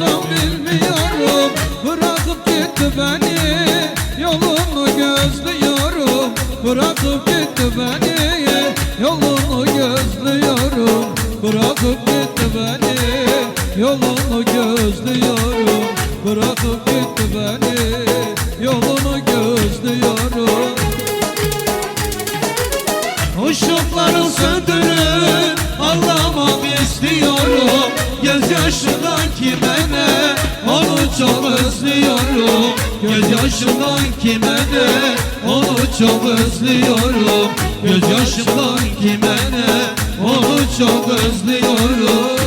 yapsam bilmiyorum. Bırakıp gitti beni. Yolumu gözlüyorum. Bırakıp gitti beni. Yolumu gözlüyorum. Bırakıp gitti beni. Yolumu gözlüyorum. Bırakıp gitti beni. Yolunu gözlüyorum. Işıkları söndürün Anlamam istiyorum. Gözyaşından kim çok özlüyorum. Gözyaşından kime ne onu çok özlüyorum. Gözyaşından kime ne onu çok özlüyorum